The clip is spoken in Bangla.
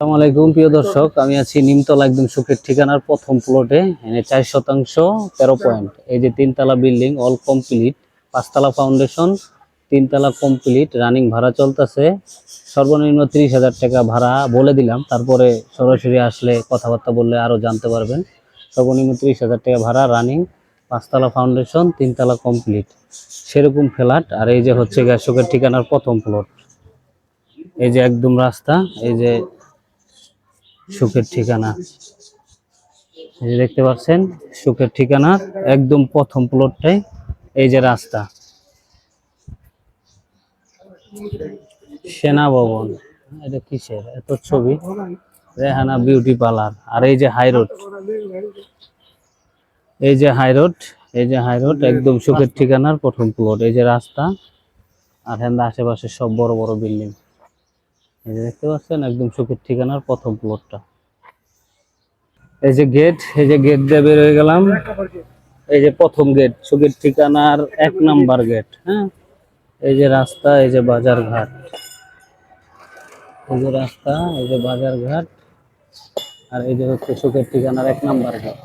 আসসালামু আলাইকুম, প্রিয় দর্শক। আমি আছি নিমতলা একদম সুখের ঠিকানার প্রথম প্লটে এখানে চার শতাংশ, তেরো পয়েন্ট এই যে তিনতলা বিল্ডিং অল কমপ্লিট পাঁচতলা ফাউন্ডেশন তিনতলা কমপ্লিট রানিং ভাড়া চলতেছে। সর্বনিম্ন তিরিশ হাজার টাকা ভাড়া বলে দিলাম। তারপরে সরাসরি আসলে কথাবার্তা বললে আরও জানতে পারবেন। সর্বনিম্ন তিরিশ হাজার টাকা ভাড়া রানিং পাঁচতলা ফাউন্ডেশন তিনতলা কমপ্লিট সেরকম ফ্ল্যাট আর এই যে হচ্ছে গিয়ে সুখের ঠিকানার প্রথম প্লট এই যে একদম রাস্তা, এই যে সুখের ঠিকানা। এই দেখতে পাচ্ছেন, সুখের ঠিকানা একদম প্রথম প্লটটাই, এই যে রাস্তা। সেনা ভবন এটা কিসের? এত ছবি। Rehana beauty parlour. আর এই যে হাই রোড। এই যে হাই রোড, এই যে হাই রোড, একদম সুখের ঠিকানার প্রথম প্লট। এই যে রাস্তা, আর হ্যাঁ আশেপাশে সব বড় বড় বিল্ডিং। এই যে দেখতে পাচ্ছেন, একদম সুখের ঠিকানার প্রথম প্লটটা এই যে গেট এই যে গেট দিয়ে বের হয়ে গেলাম। এই যে প্রথম গেট সুখের ঠিকানার এক নাম্বার গেট হ্যাঁ? এই যে রাস্তা, এই যে বাজার ঘাট। এই যে রাস্তা, এই যে বাজার ঘাট, আর এই যে হচ্ছে সুখের ঠিকানার এক নাম্বার গেট